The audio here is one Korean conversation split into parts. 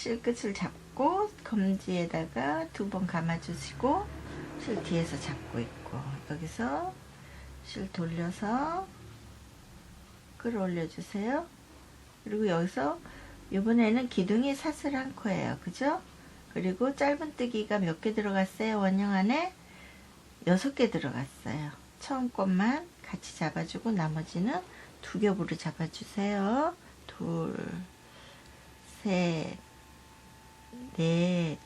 실끝을 잡고 검지에다가 두 번 감아주시고 실 뒤에서 잡고 있고 여기서 실 돌려서 끌어올려 주세요. 그리고 여기서 이번에는 기둥이 사슬 한 코예요. 그죠? 그리고 짧은뜨기가 몇 개 들어갔어요? 원형 안에 여섯 개 들어갔어요. 처음 것만 같이 잡아주고 나머지는 두 겹으로 잡아주세요. 둘, 셋, 넷,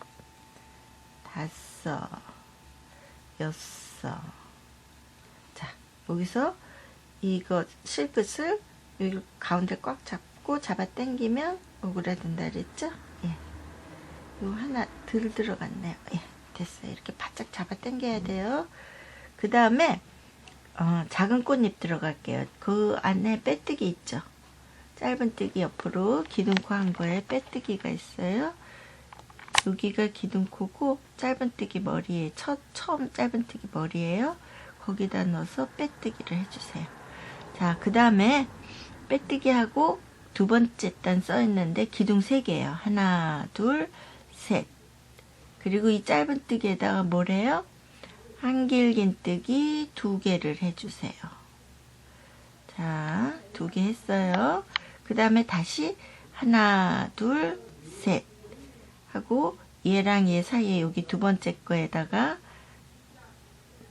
다섯, 여섯. 자, 여기서 이거 실끝을 여기 가운데 꽉 잡고 잡아 당기면 오그라든다 그랬죠? 예. 요 하나 덜 들어갔네요. 예, 됐어요. 이렇게 바짝 잡아 당겨야 돼요. 그 다음에 어, 작은 꽃잎 들어갈게요. 그 안에 빼뜨기 있죠? 짧은 뜨기 옆으로 기둥코 한 거에 빼뜨기가 있어요. 여기가 기둥코고 짧은뜨기 머리에 첫 처음 짧은뜨기 머리에요. 거기다 넣어서 빼뜨기를 해주세요. 자, 그 다음에 빼뜨기 하고 두 번째 단 써 있는데 기둥 세 개예요. 하나, 둘, 셋. 그리고 이 짧은뜨기에다가 뭐래요? 한길긴뜨기 두 개를 해주세요. 자, 두 개 했어요. 그 다음에 다시 하나, 둘, 셋 하고 얘랑 얘 사이에 여기 두 번째 거에다가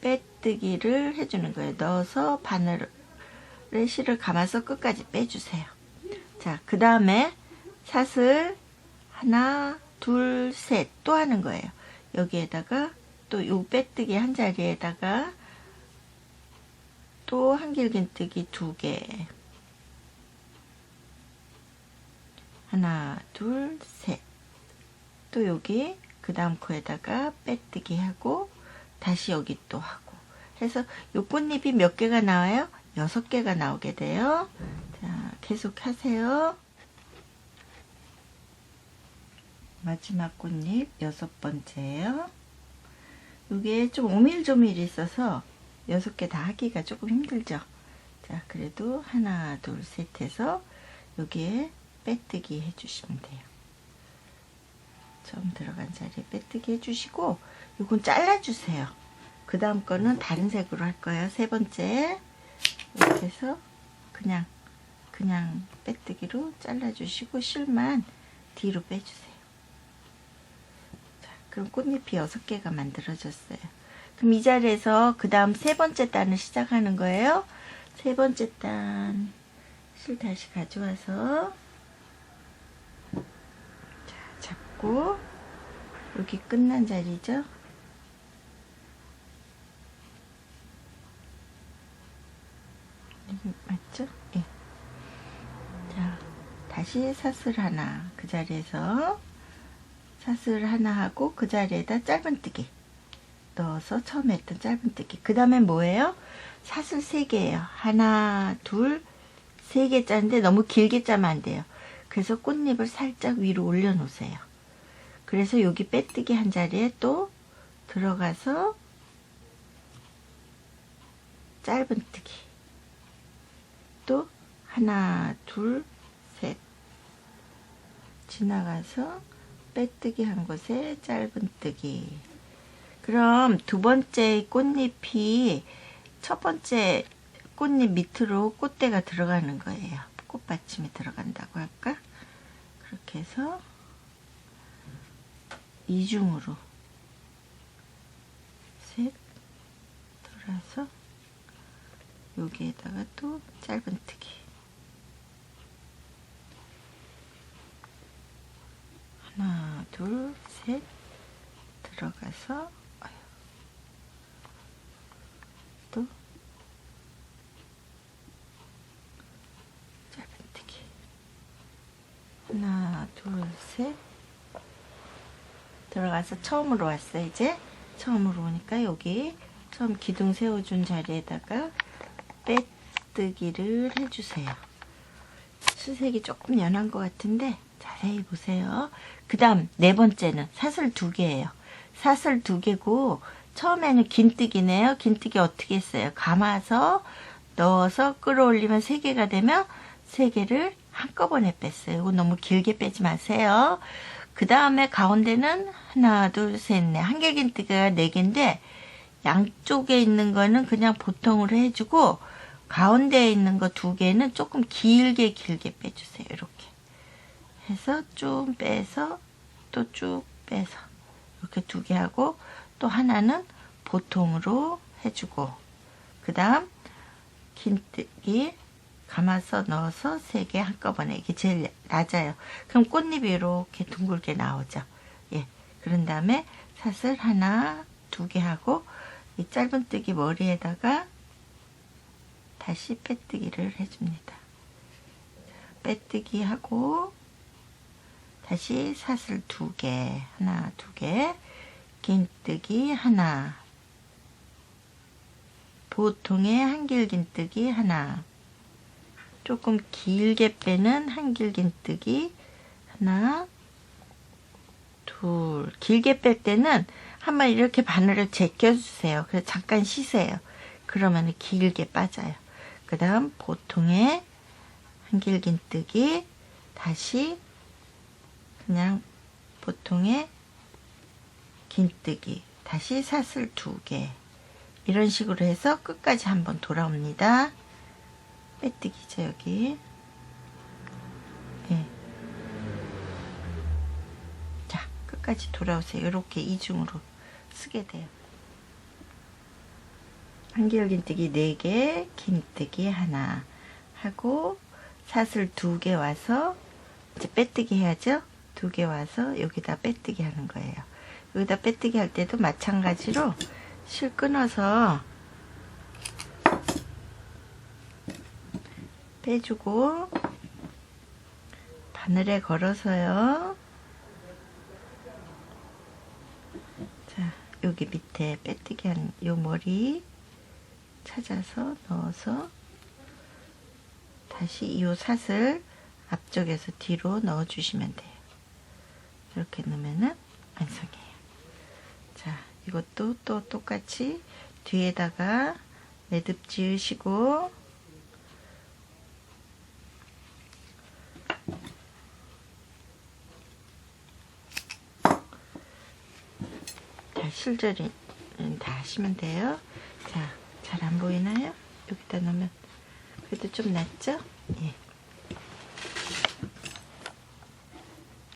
빼뜨기를 해주는 거예요. 넣어서 바늘을 실을 감아서 끝까지 빼주세요. 자, 그 다음에 사슬 하나, 둘, 셋 또 하는 거예요. 여기에다가 또 요 빼뜨기 한 자리에다가 또 한길긴뜨기 두 개. 하나, 둘, 셋. 또 여기 그 다음 코에다가 빼뜨기 하고 다시 여기 또 하고 해서 요 꽃잎이 몇 개가 나와요? 여섯 개가 나오게 돼요. 자, 계속 하세요. 마지막 꽃잎 여섯 번째예요. 이게 좀 오밀조밀 있어서 여섯 개 다 하기가 조금 힘들죠. 자, 그래도 하나, 둘, 셋 해서 여기에 빼뜨기 해주시면 돼요. 처음 들어간 자리에 빼뜨기 해주시고 이건 잘라주세요. 그 다음 거는 다른 색으로 할 거예요. 세 번째 이렇게 해서 그냥 그냥 빼뜨기로 잘라주시고 실만 뒤로 빼주세요. 자, 그럼 꽃잎이 여섯 개가 만들어졌어요. 그럼 이 자리에서 그 다음 세 번째 단을 시작하는 거예요. 세 번째 단 실 다시 가져와서 자, 잡고 여기 끝난 자리죠. 맞죠? 예. 자, 다시 사슬 하나 그 자리에서 사슬 하나 하고 그 자리에다 짧은뜨기 넣어서 처음에 했던 짧은뜨기 그 다음에 뭐예요? 사슬 3개예요 하나 둘세 개 짜는데 너무 길게 짜면 안 돼요 그래서 꽃잎을 살짝 위로 올려 놓으세요 그래서 여기 빼뜨기 한 자리에 또 들어가서 짧은뜨기 또 하나 둘 셋 지나가서 빼뜨기 한 곳에 짧은뜨기 그럼 두 번째 꽃잎이 첫 번째 꽃잎 밑으로 꽃대가 들어가는 거예요. 꽃받침이 들어간다고 할까? 그렇게 해서 이중으로. 셋 돌아서 여기에다가 또 짧은뜨기. 하나 둘 셋 들어가서 아유, 또 짧은뜨기 하나 둘셋 들어가서 처음으로 왔어 이제 처음으로 오니까 여기 처음 기둥 세워준 자리에다가 빼뜨기를 해주세요 수색이 조금 연한 것 같은데 자세히 보세요 그 다음 네 번째는 사슬 두 개예요 사슬 두 개고 처음에는 긴뜨기네요. 긴뜨기 어떻게 했어요? 감아서 넣어서 끌어올리면 세 개가 되면 세 개를 한꺼번에 뺐어요. 이거 너무 길게 빼지 마세요. 그 다음에 가운데는 하나, 둘, 셋, 넷. 한길긴뜨기가 네 개인데, 양쪽에 있는 거는 그냥 보통으로 해주고, 가운데에 있는 거 두 개는 조금 길게 길게 빼주세요. 이렇게. 해서 쭉 빼서, 또 쭉 빼서. 이렇게 두 개 하고, 또 하나는 보통으로 해주고, 그 다음, 긴뜨기 감아서 넣어서 세 개 한꺼번에 이게 제일 낮아요. 그럼 꽃잎이 이렇게 둥글게 나오죠. 예. 그런 다음에 사슬 하나, 두 개 하고 이 짧은뜨기 머리에다가 다시 빼뜨기를 해줍니다. 빼뜨기 하고 다시 사슬 두 개, 하나, 두 개, 긴뜨기 하나, 보통의 한길긴뜨기 하나, 조금 길게 빼는 한길긴뜨기 하나, 둘. 길게 뺄 때는 한번 이렇게 바늘을 제껴주세요. 그래서 잠깐 쉬세요. 그러면 길게 빠져요. 그 다음 보통의 한길긴뜨기 다시 그냥 보통의 긴뜨기 다시 사슬 두 개 이런 식으로 해서 끝까지 한번 돌아옵니다. 빼뜨기죠 여기. 예. 자 끝까지 돌아오세요. 이렇게 이중으로 쓰게 돼요. 한길 긴뜨기 4개, 긴뜨기 하나 하고 사슬 두개 와서 이제 빼뜨기 해야죠. 두개 와서 여기다 빼뜨기 하는 거예요. 여기다 빼뜨기 할 때도 마찬가지로 실 끊어서 빼주고 바늘에 걸어서요. 자, 여기 밑에 빼뜨기 한 요 머리 찾아서 넣어서 다시 이 사슬 앞쪽에서 뒤로 넣어 주시면 돼요. 이렇게 넣으면은 완성이에요. 자, 이것도 또 똑같이 뒤에다가 매듭 지으시고 자, 실절이 다 하시면 돼요. 자, 잘 안 보이나요? 여기다 넣으면 그래도 좀 낫죠? 예.